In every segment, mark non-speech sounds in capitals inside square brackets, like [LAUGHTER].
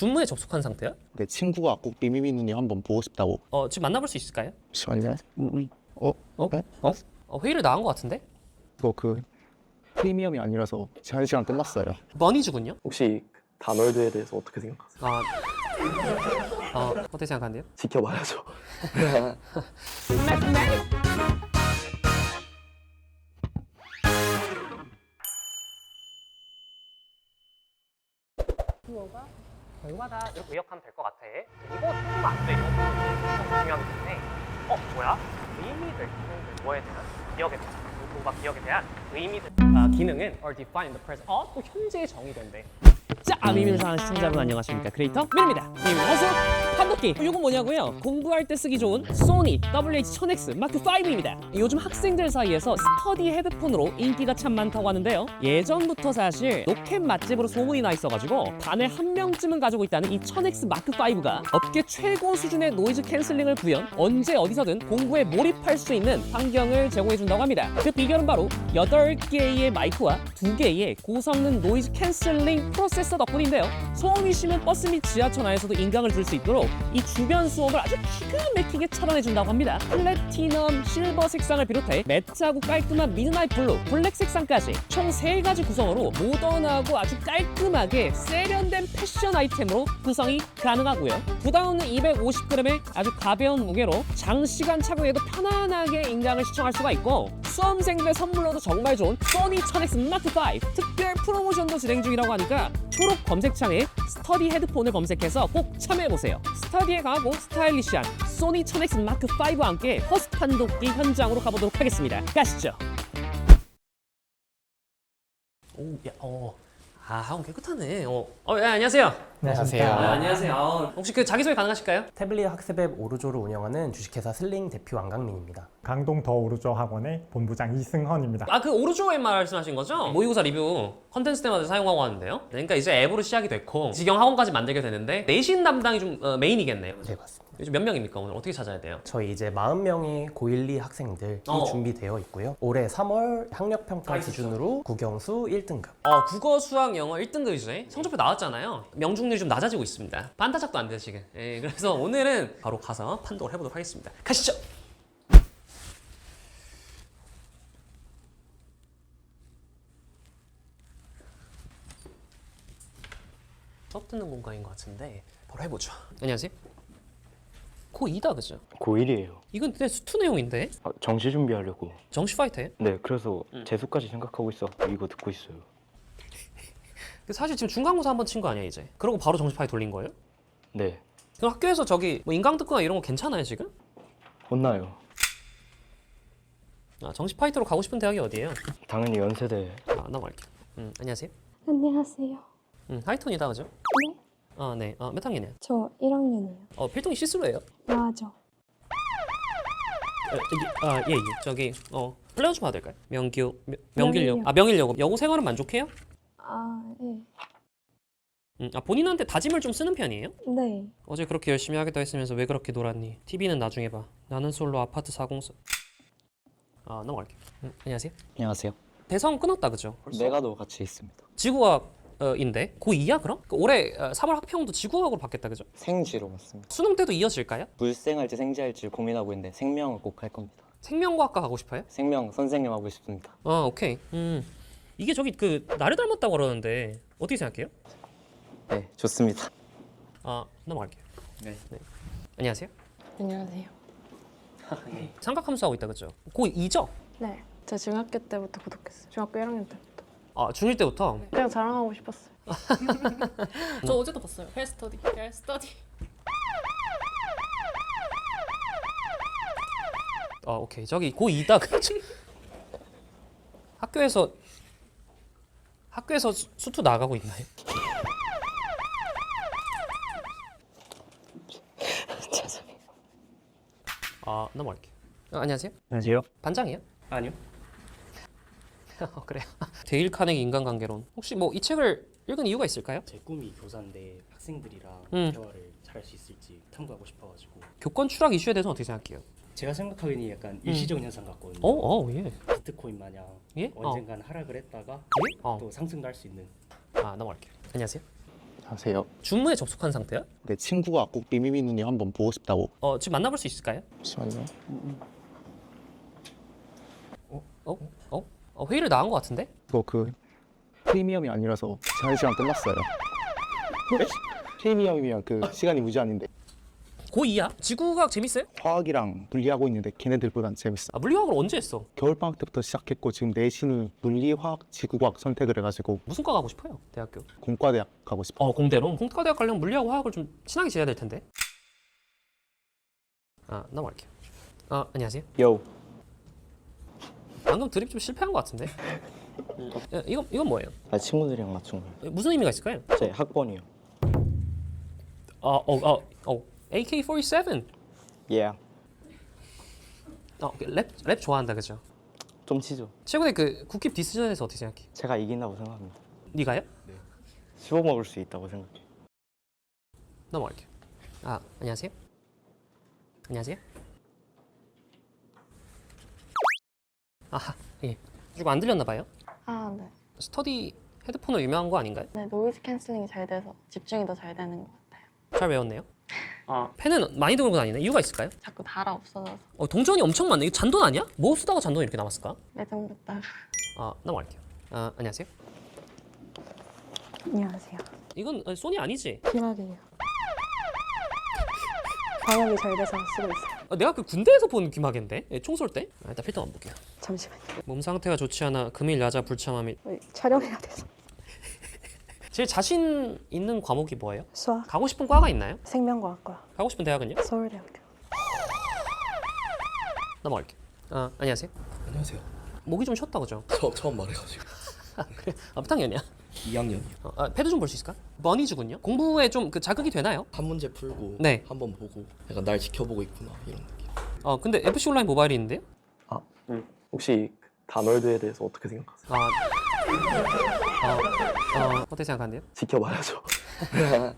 주문에 접속한 상태야? 내 친구가 꼭 미미미 누님 한번 보고 싶다고. 어 지금 만나볼 수 있을까요? 잠시만요. 어? 어? 네? 어? 어 회의를 나간 것 같은데? 이거 그 프리미엄이 아니라서 제한 시간 끝났어요. 머니주군요. 혹시 다널드에 대해서 어떻게 생각하세요? 아, 어 어떻게 생각하는데요? 지켜봐야죠. [LAUGHS] [LAUGHS] 결과다 이렇게 의역하면 될 것 같아. 이거 틀리면 안 돼. 이거 중요하기 때문에. 어 뭐야? 의미들 기능들 뭐에 대한 기억에 대한 공부와 기억에 대한 의미들 아, 기능은 are defined in the present. 어? 또 현재에 정의된대. 자, 미미를 사랑하는 시청자분 안녕하십니까? 크리에이터 미입니다. 미미 어서 판독기. 이거 뭐냐고요? 공부할 때 쓰기 좋은 소니 WH-1000X 마크 5입니다. 요즘 학생들 사이에서 스터디 헤드폰으로 인기가 참 많다고 하는데요. 예전부터 사실 로켓 맛집으로 소문이 나 있어가지고 반에 한 명쯤은 가지고 있다는 이 1000X 마크 5가 업계 최고 수준의 노이즈 캔슬링을 구현 언제 어디서든 공부에 몰입할 수 있는 환경을 제공해준다고 합니다. 그 비결은 바로 8개의 마이크와 2개의 고성능 노이즈 캔슬링 프로세 서 덕분인데요. 소음이 심한 버스 및 지하철 안에서도 인강을 줄 수 있도록 이 주변 수음을 아주 기가 막히게 차단해준다고 합니다. 플래티넘, 실버 색상을 비롯해 매트하고 깔끔한 미드나잇 블루, 블랙 색상까지 총 3가지 구성으로 모던하고 아주 깔끔하게 세련된 패션 아이템으로 구성이 가능하고요. 없는 250g의 아주 가벼운 무게로 장시간 착용해도 편안하게 인강을 시청할 수가 있고 수험생들의 선물로도 정말 좋은 소니 1000X 마크 5 특별 프로모션도 진행 중이라고 하니까 초록 검색창에 스터디 헤드폰을 검색해서 꼭 참여해보세요. 스터디에 강하고 스타일리시한 소니 1000X 마크 5와 함께 퍼스트 판독기 현장으로 가보도록 하겠습니다. 가시죠. 오, 야, 어. 아, 학원 깨끗하네. 어, 어 야, 안녕하세요. 안녕하세요. 아, 안녕하세요. 아, 혹시 그 자기소개 가능하실까요? 태블릿 학습앱 오르조를 운영하는 주식회사 슬링 대표 안강민입니다. 강동 더 오르조 학원의 본부장 이승헌입니다. 아, 그 오르조의 말씀하신 거죠? 모의고사 리뷰 컨텐츠 때마다 사용하고 하는데요. 그러니까 이제 앱으로 시작이 됐고 지경 학원까지 만들게 되는데 내신 담당이 좀 어, 메인이겠네요. 네, 맞습니다. 요즘 몇 명입니까? 오늘 어떻게 찾아야 돼요? 저희 이제 40명의 고1, 2 학생들이 어. 준비되어 있고요. 올해 3월 학력평가 아. 기준으로 국영수 1등급. 어, 국어, 수학, 영어 1등급이죠. 성적표 나왔잖아요. 명중률이 좀 낮아지고 있습니다. 반타작도 안 돼요, 지금. 예, 그래서 오늘은 바로 가서 판독을 해보도록 하겠습니다. 가시죠! 듣는 공간인 것 같은데 바로 해보죠. 안녕하세요. 고2다, 그죠? 고1이에요. 이건 내 수투 내용인데? 아, 정시 준비하려고. 정시 파이터예요? 네, 그래서 재수까지 생각하고 있어. 이거 듣고 있어요. [LAUGHS] 근데 사실 지금 중간고사 한번 친 거 아니야, 이제? 그러고 바로 정시 파이 돌린 거예요? 네, 그럼 학교에서 저기 뭐 인강 듣거나 이런 거 괜찮아요 지금? 혼나요. 아 정시 파이터로 가고 싶은 대학이 어디예요? 당연히 연세대. 아 넘어갈게요. 음 안녕하세요. 안녕하세요. 음 하이톤이다 그죠? 네? 아 네. 어몇 학년이에요? 저 1학년이에요. 어 필동이 시스루예요? 맞아. 어, 여기 아 예 예. 저기 어 플레어 좀 봐도 될까요? 명교 명, 명일역. 아 명일역 여고 생활은 만족해요? 아, 네. 음, 아 본인한테 다짐을 좀 쓰는 편이에요? 네. 어제 그렇게 열심히 하겠다 했으면서 왜 그렇게 놀았니? TV는 나중에 봐. 나는 솔로 아파트 404. 아 넘어갈게요. 음, 안녕하세요. 안녕하세요. 대성 끊었다 그죠? 내가도 같이 있습니다. 지구과학 인데 고2야 그럼? 그 올해 어, 3월 학평도 지구과학으로 바뀌었다 그죠? 생지로 맞습니다. 수능 때도 이어질까요? 물생할지 생지할지 고민하고 있는데 생명을 꼭 할 겁니다. 생명과학과 가고 싶어요? 생명 선생님 하고 싶습니다. 아 오케이. 음 이게 저기 그 나를 닮았다고 그러는데 어떻게 생각해요? 네, 좋습니다. 아 넘어갈게요. 네. 안녕하세요. 안녕하세요. [LAUGHS] 삼각함수 하고 있다 그죠? 고2죠? 네. 저 중학교 때부터 구독했어요. 중학교 1학년 때부터. 아 중1 때부터 그냥 자랑하고 싶었어요. [LAUGHS] 저 어제도 봤어요. 헬 스터디. 헬 스터디. 아 오케이 저기 고2다 그죠? [LAUGHS] 학교에서 학교에서 수, 수투 나가고 있나요? [LAUGHS] 죄송해요. 아 넘어갈게요. 어, 안녕하세요. 안녕하세요. 반장이요? 아니요. [LAUGHS] 어, 그래요. [LAUGHS] 데일 카네기 인간관계론. 혹시 뭐 이 책을 읽은 이유가 있을까요? 제 꿈이 교사인데 학생들이랑 음. 대화를 잘할 수 있을지 탐구하고 싶어가지고 교권 추락 이슈에 대해서 어떻게 생각해요? 제가 생각하기에는 약간 일시적인 현상 같거든요. 어, 어, 예. 비트코인 마냥 예? 어. 언젠간 하락을 했다가 예? 어. 또 상승도 할 수 있는 아, 넘어갈게요. 안녕하세요. 하세요. 주문에 접속한 상태야? 내 친구가 꼭 미미미 누님 한번 보고 싶다고. 어 지금 만나볼 수 있을까요? 잠시만요. 어? 어? 어 회의를 나간 것 같은데? 이거 그 프리미엄이 아니라서 제한 시간 끝났어요. 프리미엄이면 그 시간이 무제한인데 고2야? 지구과학 재밌어요? 화학이랑 물리하고 있는데 걔네들보단 재밌어. 아 물리화학을 언제 했어? 겨울방학 때부터 시작했고 지금 내신이 물리, 화학, 지구과학 선택을 해가지고 무슨 과 가고 싶어요? 대학교 공과대학 가고 싶어. 어 공대로? 공과대학 가려면 물리하고 화학을 좀 친하게 지내야 될 텐데 아 넘어갈게요 아 안녕하세요 요. 방금 드립 좀 실패한 것 같은데 [LAUGHS] 야, 이건, 이건 뭐예요? 아 친구들이랑 맞춘 거예요. 무슨 의미가 있을까요? 제 학번이요. 아, 어, 어, 어, AK-47 예. 어, 랩, 랩 좋아한다 그죠? 좀 치죠. 최근에 그 국힙 디스전에서 어떻게 생각해? 제가 이긴다고 생각합니다. 네가요? 씹어 먹을 수 있다고 생각해요. 넘어갈게요 아 안녕하세요 안녕하세요 아하 예 그리고 안 들렸나 봐요 아, 네. 스터디 헤드폰으로 유명한 거 아닌가요? 네, 노이즈 캔슬링이 잘 돼서 집중이 더 잘 되는 것 같아요. 잘 외웠네요 아 펜은 많이 들고 다니네 이유가 있을까요? 자꾸 달아 없어져서 어, 동전이 엄청 많네 이거 잔돈 아니야? 뭐 쓰다가 잔돈이 이렇게 남았을까? 매장 됐다가. 아 넘어갈게요 아 안녕하세요 안녕하세요. 이건 어, 소니 아니지? 기막이에요. 방역이 잘 돼서 쓰고 있어요. 아, 내가 그 군대에서 본 귀마개인데 예, 총쏠 때? 아, 일단 필터 볼게요 잠시만요. 몸 상태가 좋지 않아 금일 야자 불참함이 어, 촬영해야 돼서. [LAUGHS] 제일 자신 있는 과목이 뭐예요? 수학, 가고 싶은 과가 있나요? 생명과학과, 가고 싶은 대학은요? 서울대학교. 넘어갈게요 아 안녕하세요 안녕하세요. 목이 좀 쉬었다 그죠? 처음 처음 말해가지고 아 [LAUGHS] 그래 아, 몇 학년이야? 2학년이요. 어, 아, 패드 좀 볼 수 있을까? 머니주군요 공부에 좀 그 자극이 되나요? 한 문제 풀고 네. 한 번 보고 약간 날 지켜보고 있구나 이런 느낌. 어 근데 FC 온라인 모바일이 있는데요? 혹시 그 다널드에 대해서 어떻게 생각하세요? 아 어, 어, 어떻게 생각하는데요? 지켜봐야죠. [LAUGHS]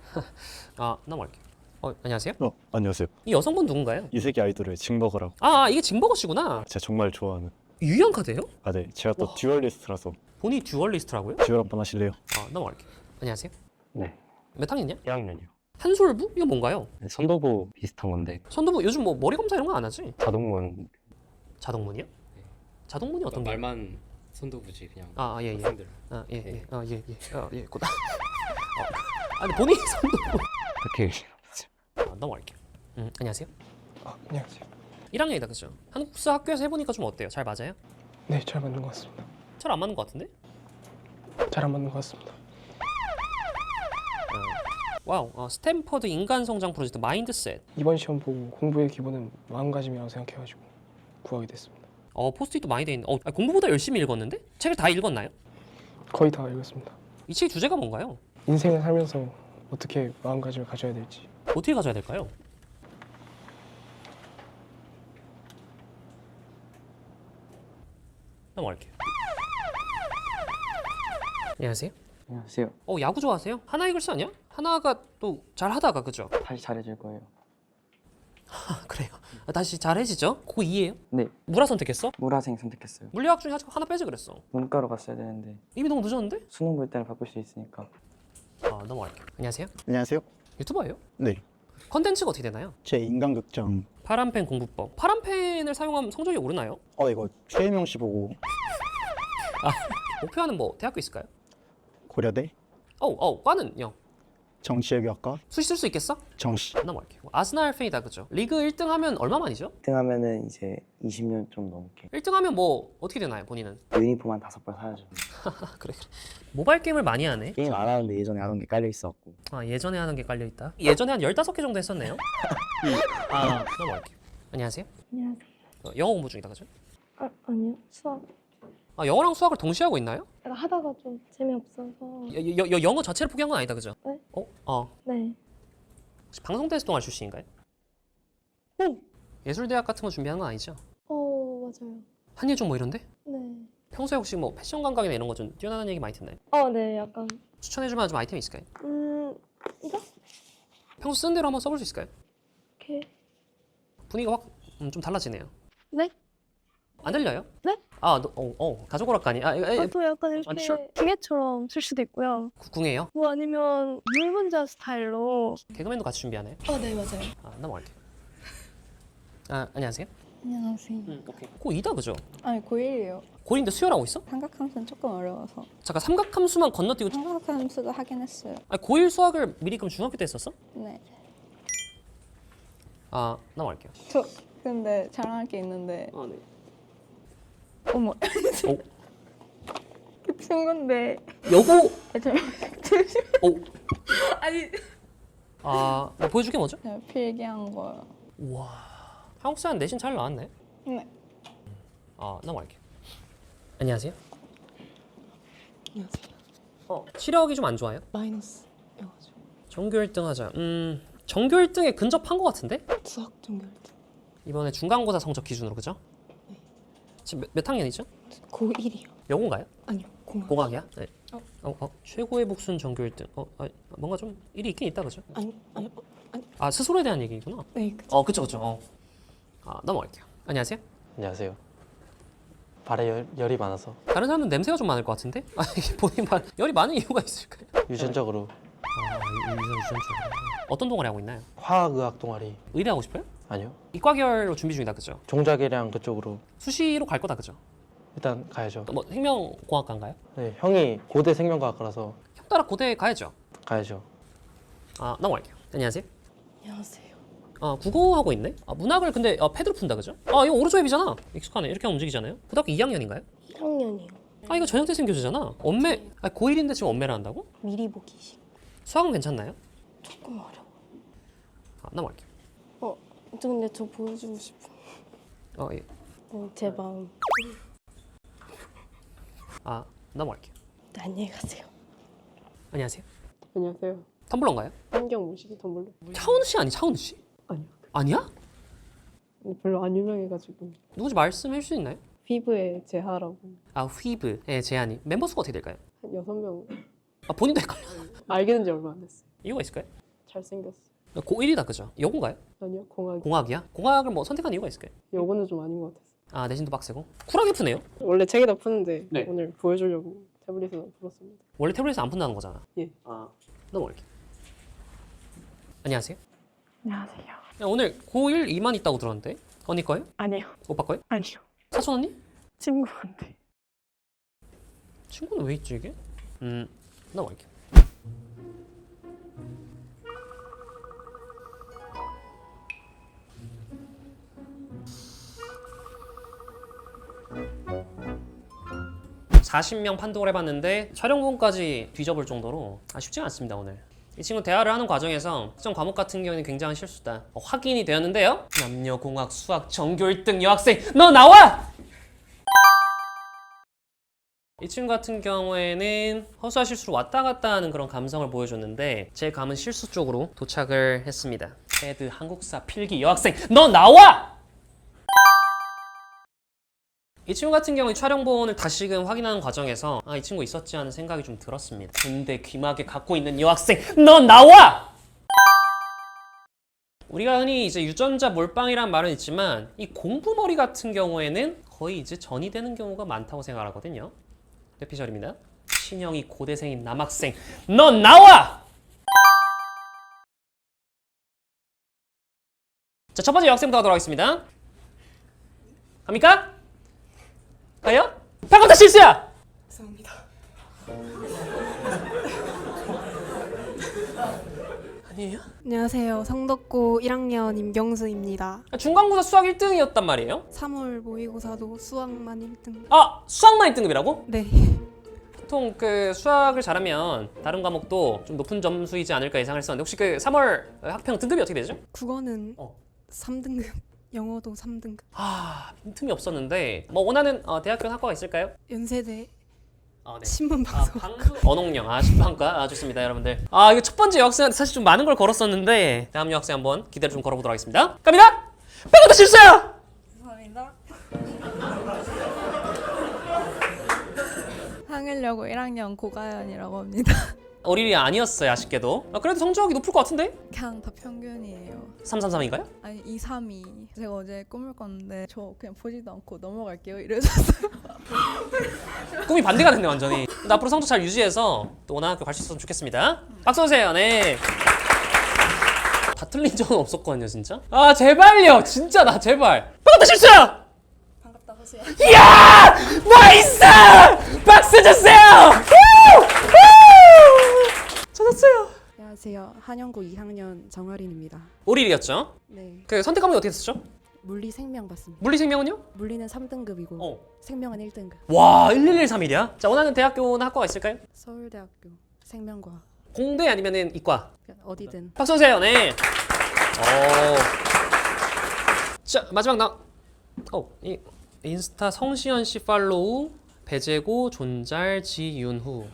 아 넘어갈게요 어 안녕하세요 어, 안녕하세요. 이 여성분 누군가요? 이세기 아이돌의 징버거라고 아 이게 징버거 씨구나 제가 정말 좋아하는. 유희양 카드예요? 아, 네. 제가 또 듀얼리스트라서 본이 듀얼리스트라고요? 듀얼 한번 하실래요? 아 넘어갈게요 안녕하세요 네. 몇 학년이야? 1학년이요. 한솔부? 이거 뭔가요? 선도부 비슷한 건데 선도부 요즘 뭐 머리 검사 이런 거안 하지? 자동문 자동문이요? 자동문이 어떤 게? 말만 선도부지 그냥 아, 예, 예. 학생들. 아, 예, 예. 아, 예, 예. 아, 예. 곧. [LAUGHS] 어. 아, 근데 본인이 선도부. 그렇게 아, 넘어갈게요. 음, 안녕하세요. 아, 안녕하세요. 1학년이다, 그죠? 한국수 학교에서 해보니까 좀 어때요? 잘 맞아요? 네, 잘 맞는 것 같습니다. 잘 안 맞는 것 같은데? 잘 안 맞는 것 같습니다. 와우, 어, 스탠퍼드 인간 성장 프로젝트 마인드셋. 이번 시험 보고 공부의 기본은 마음가짐이라고 생각해가지고 구하게 됐습니다. 어, 포스트잇도 많이 돼 있는. 어, 아, 공부보다 열심히 읽었는데? 책을 다 읽었나요? 거의 다 읽었습니다. 이 책의 주제가 뭔가요? 인생을 살면서 어떻게 마음가짐을 가져야 될지 어떻게 가져야 될까요? 넘어갈게요. 안녕하세요. 안녕하세요. 어 야구 좋아하세요? 하나 이글스 아니야? 하나가 또 잘하다가 그죠? 다시 잘해줄 거예요. 아, 그래요. 아, 다시 잘해지죠? 고 2예요? 네. 물화 선택했어? 물화생 선택했어요. 물리학 중에 아직 하나 빼지 그랬어. 문과로 갔어야 되는데 이미 너무 늦었는데? 수능 볼 때는 바꿀 수 있으니까 아 넘어갈게요. 안녕하세요. 안녕하세요. 유튜버예요? 네. 컨텐츠가 어떻게 되나요? 제 인간극장. 파란펜 공부법. 파란펜을 사용하면 성적이 오르나요? 어 이거 최혜명 씨 보고 목표하는 뭐 대학교 있을까요? 고려대 어우 어우 과는 요 정치외교학과 수시 쓸 수 있겠어? 정시. 넘어갈게요. 아스날 팬이다 그죠? 리그 1등 하면 얼마만이죠? 1등 하면은 이제 20년 좀 넘게 1등 하면 뭐 어떻게 되나요 본인은? 유니폼 한 다섯 벌 사야죠. 아 [LAUGHS] 그래 그래. 모바일 게임을 많이 하네. 게임 안 하는데 예전에 하던 게 깔려 있었고. 아 예전에 하는 게 깔려 있다. 예전에 한 15개 정도 했었네요. [LAUGHS] 아 넘어갈게요. 안녕하세요. 안녕하세요. 어, 영어 공부 중이다 그죠? 아, 아니요. 수학. 아 영어랑 수학을 동시에 하고 있나요? 제가 하다가 좀 재미없어서. 여, 여, 여, 영어 자체를 포기한 건 아니다 그죠? 네. 어? 어. 네. 혹시 방송대에서 동아리 출신인가요? 오! 예술대학 같은 거 준비하는 건 아니죠? 어, 맞아요. 한예종 뭐 이런데? 네. 평소에 혹시 뭐 패션 감각이나 이런 거 좀 뛰어나는 얘기 많이 듣나요? 어, 네, 약간. 추천해줄 만한 좀 아이템 있을까요? 음, 이거? 평소 쓰는 대로 한번 써볼 수 있을까요? 이렇게. 분위기가 확 좀 달라지네요. 네? 안 들려요? 네? 아, 너, 어, 어, 가족 오락가니? 아, 에, 에, 또 약간 아니, sure. 중계처럼 쓸 수도 있고요. 궁예요? 뭐 아니면 물문자 스타일로 개그맨도 같이 준비하네. 어, 네 맞아요. 아, 넘어갈게요. 아, 안녕하세요. 안녕하세요. 음, 오케이. 고2다 그죠? 아니 고1이에요. 고2인데 수혈하고 있어? 삼각함수는 조금 어려워서 잠깐 삼각함수만 건너뛰고 삼각함수도 하긴 했어요. 아, 고1 수학을 미리 그럼 중학교 때 했었어? 네. 아, 넘어갈게요. 저 근데 자랑할 게 있는데 아, 네. 어머. 어? 그 친구인데 여고 아, 잠시만. 어. 아니 아, 뭐 보여줄게 뭐죠? 제가 필기한 거요. 우와. 한국 사람 내신 잘 나왔네. 네. 아, 넘어갈게요. 안녕하세요. 안녕하세요. 어, 시력이 좀 안 좋아요? 마이너스 여가지고 전교 1등 하자. 음, 전교 1등에 근접한 것 같은데? 수학 전교 1등. 이번에 중간고사 성적 기준으로 그죠? 네. 지금 몇, 몇 학년이죠? 고1이요. 영어인가요? 아니요, 공학. 공학이야? 네. 어, 어, 최고의 복수는 전교 1등. 어, 아, 뭔가 좀 일이 있긴 있다 그죠? 아니, 아니, 어, 아니. 아 스스로에 대한 얘기구나. 네, 그 어, 그쵸 그쵸. 어. 아, 넘어갈게요. 안녕하세요. 안녕하세요. 발에 열, 열이 많아서 다른 사람은 냄새가 좀 많을 것 같은데? [LAUGHS] 아, 이게 본인 말 열이 많은 이유가 있을까요? 유전적으로 아, 유전 유전적. 어떤 동아리 하고 있나요? 화학의학 동아리 의대 하고 싶어요? 아니요. 이과계열로 준비 중이다 그죠? 종자계량 그쪽으로 수시로 갈 거다 그죠? 일단 가야죠. 뭐 생명공학과인가요? 네, 형이 고대 생명과학과라서 형 따라 고대 가야죠. 가야죠. 아 넘어갈게요. 안녕하세요. 안녕하세요. 아 국어 하고 있네. 아 문학을 근데 아, 패드로 푼다 그죠? 아 이거 오른손앱이잖아. 익숙하네. 이렇게 움직이잖아요. 고등학교 2학년인가요? 1학년이요. 아 이거 전형태 교수잖아. 엄매. 아 고1인데 지금 엄매를 한다고? 미리 보기식. 수학은 괜찮나요? 조금 어려워. 아 넘어갈게요. 어, 저 근데 저 보여주고 싶은 어 예. 어, 제 마음. 아 넘어갈게요. 네, 안녕히 가세요. 안녕하세요. 안녕하세요. 텀블러인가요? 환경 모시기 텀블러. 차은우 씨 아니 차은우 씨? 아니요. 아니야? 별로 안 유명해가지고 누군지 말씀해 줄수 있나요? 피부에 재하라고 아 휘브의 제안이 멤버 수가 어떻게 될까요? 한 여섯 명아 본인도 헷갈려. 알게 된지 얼마 안 됐어요. 이유가 있을까요? 잘생겼어. 고1이다 그죠? 여고인가요? 아니요, 공학. 공학이야? 공학을 뭐 선택한 이유가 있을까요? 요거는 좀 아닌 것 같았어. 아 내신도 빡세고 쿨하게 푸네요. 원래 책에다 푸는데 네. 오늘 보여주려고 태블릿에다 풀었습니다. 원래 태블릿에 안 푼다는 거잖아. 예. 아 넘어갈게. 안녕하세요. 안녕하세요. 야, 오늘 고1 2만 있다고 들었는데 언니 거예요? 아니요, 오빠 거예요? 아니요. 사촌 언니? 친구한테. 친구는 왜 있지 이게? 음 넘어갈게. (40명) 판독을 해봤는데 촬영본까지 뒤져볼 정도로 아, 쉽지가 않습니다 오늘 이 친구 대화를 하는 과정에서 특정 과목 같은 경우에는 굉장한 실수다 어, 확인이 되었는데요 남녀공학 수학 전교 1등 여학생 너 나와! 이 친구 같은 경우에는 허수아 실수로 왔다 갔다 하는 그런 감성을 보여줬는데 제 감은 실수 쪽으로 도착을 했습니다. 패드 한국사 필기 여학생 너 나와! 이 친구 같은 경우에 촬영본을 다시금 확인하는 과정에서 아 이 친구 있었지 하는 생각이 좀 들었습니다. 근데 귀마개 갖고 있는 여학생 너 나와! 우리가 흔히 이제 유전자 몰빵이란 말은 있지만 이 공부머리 같은 경우에는 거의 이제 전이 되는 경우가 많다고 생각하거든요. 대피절입니다. 신영이 고대생인 남학생, 너 나와! 자, 첫 번째 여학생부터 가도록 하겠습니다. 갑니까? 가요? 방금 다 실수야! 죄송합니다. 아니에요? 안녕하세요. 성덕고 1학년 임경수입니다. 중간고사 수학 1등이었단 말이에요? 3월 모의고사도 수학만 1등. 아, 수학만 1등급이라고? 네. 보통 그 수학을 잘하면 다른 과목도 좀 높은 점수이지 않을까 예상을 했었는데 혹시 그 3월 학평 등급이 어떻게 되죠? 국어는 어. 3등급. 영어도 3등급. 아, 빈틈이 없었는데 뭐 원하는 어, 대학교 학과가 있을까요? 연세대 아, 네. 신문 아, 방송. 언홍영 아 신방과 아 좋습니다 여러분들 아 이거 첫 번째 여학생한테 사실 좀 많은 걸 걸었었는데 다음 여학생 한번 기대를 좀 걸어보도록 하겠습니다 갑니다 빼고다 실수야 감사합니다. 상일여고 1학년 고가연이라고 합니다. 오릴이 아니었어요 아쉽게도 아, 그래도 성적이 높을 것 같은데? 그냥 다 평균이에요 333인가요? 아니 2, 3, 2 제가 어제 꿈을 꿨는데 저 그냥 보지도 않고 넘어갈게요 이래줬어요. [LAUGHS] 꿈이 반대가 됐네 완전히. 근데 앞으로 성적 잘 유지해서 또 원하는 학교 갈 수 있었으면 좋겠습니다. 박수 주세요. 네 다 틀린 적은 없었거든요 진짜. 아 제발요. 진짜 나 제발. 반갑다 실수야! 반갑다 호수야. 이야! 나이스! 박수 주세요! 후! 후! 찾았어요 안녕하세요. 한영고 2학년 정아린입니다. 오릴이었죠 네. 그 선택 과목이 어떻게 됐었죠? 물리 생명 받습니다. 물리 생명은요? 물리는 3등급이고 어. 생명은 1등급. 와 1113일이야 자 원하는 대학교나 학과가 있을까요? 서울대학교 생명과학. 공대 아니면은 이과 어디든 박수 주세요. 네. 오. 자 마지막 나. 어, 이 인스타 성시현 씨 팔로우 배재고 존잘 지윤후.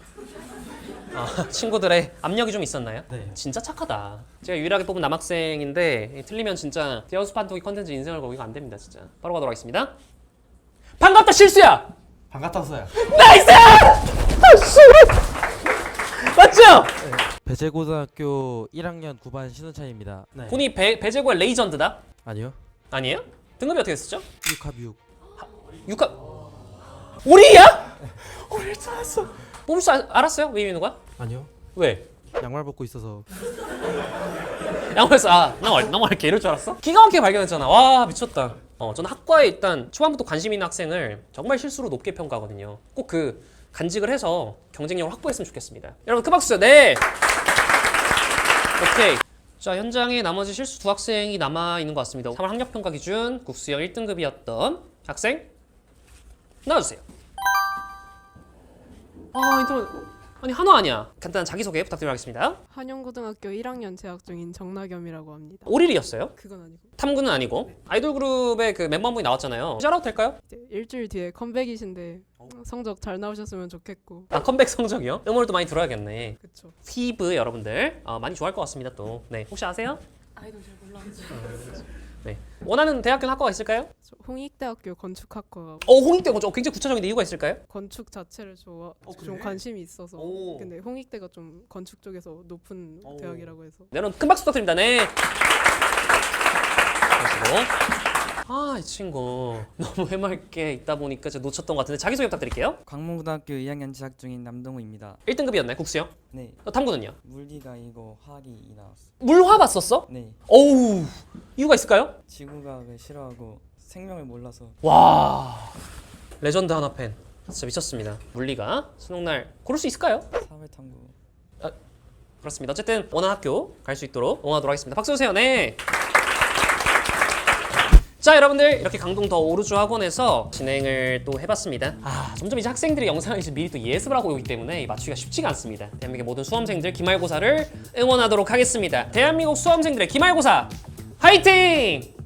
아, [LAUGHS] 친구들의 압력이 좀 있었나요? 네. 진짜 착하다. 제가 유일하게 뽑은 남학생인데 틀리면 진짜 대여수 판독이 컨텐츠 인생을 거기가 안 됩니다, 진짜. 바로 가도록 하겠습니다. 반갑다 실수야. 반갑다서요. 나이스! 아 씨! 맞죠? 배재고등학교 1학년 9반 신우찬입니다. 본이 배 배재고의 레이전드다. 아니요. 아니에요? 등급이 어떻게 됐었죠? 6합 6. 육합 우리야? 우리 찾았어. 줄 알, 알았어요? 왜 있는 거야? 아니요. 왜? 양말 벗고 있어서 양호했어. 아, 나 말 나말게 이럴 줄 알았어? 기가 막히게 발견했잖아. 와 미쳤다. 어, 저는 학과에 일단 초반부터 관심 있는 학생을 정말 실수로 높게 평가하거든요. 꼭 그 간직을 해서 경쟁력을 확보했으면 좋겠습니다. 여러분 큰 박수. 네. 오케이. 자 현장에 나머지 실수 두 학생이 남아 있는 것 같습니다. 3월 학력평가 기준 국수형 1등급이었던 학생 나와주세요. 아 인터넷 아니 한화 아니야. 간단한 자기소개 부탁드리겠습니다. 한영고등학교 1학년 재학 중인 정나겸이라고 합니다. 오릴이었어요. 그건 아니고 탐구는 아니고 아이돌 그룹의 그 멤버 한 분이 나왔잖아요. 샤라웃 될까요? 이제 일주일 뒤에 컴백이신데 성적 잘 나오셨으면 좋겠고 아 컴백 성적이요? 음원을 또 많이 들어야겠네. 그쵸. 스티브 여러분들 어, 많이 좋아할 것 같습니다 또. 네 혹시 아세요? 아이돌 잘 몰라가지고. 네 원하는 대학교나 학과가 있을까요? 저 홍익대학교 건축학과 어 홍익대 건축 어, 굉장히 구체적인데 이유가 있을까요? 건축 자체를 좋아 그래? 좀 관심이 있어서 오. 근데 홍익대가 좀 건축 쪽에서 높은 오. 대학이라고 해서 네, 여러분 큰 박수 부탁드립니다. 네. 그러시고 아 이 친구 [LAUGHS] 너무 해맑게 있다 보니까 제가 놓쳤던 것 같은데 자기소개 부탁드릴게요. 광문고등학교 2학년 재학 중인 남동우입니다. 1등급이었나요 국수형? 네. 어, 탐구는요? 물리가 이거 화학이 이 나왔어. 물화 봤었어? 네. 어우 이유가 있을까요? 지구과학을 싫어하고 생명을 몰라서 와 레전드 하나 팬 진짜 미쳤습니다 물리가 수능날 고를 수 있을까요? 사회탐구. 그렇습니다 어쨌든 원하는 학교 갈 수 있도록 응원하도록 하겠습니다 박수 주세요 네. 자 여러분들 이렇게 강동 더 오르주 학원에서 진행을 또 해봤습니다. 아 점점 이제 학생들이 영상을 이제 미리 또 예습을 하고 오기 때문에 맞추기가 쉽지가 않습니다. 대한민국의 모든 수험생들 기말고사를 응원하도록 하겠습니다. 대한민국 수험생들의 기말고사 화이팅!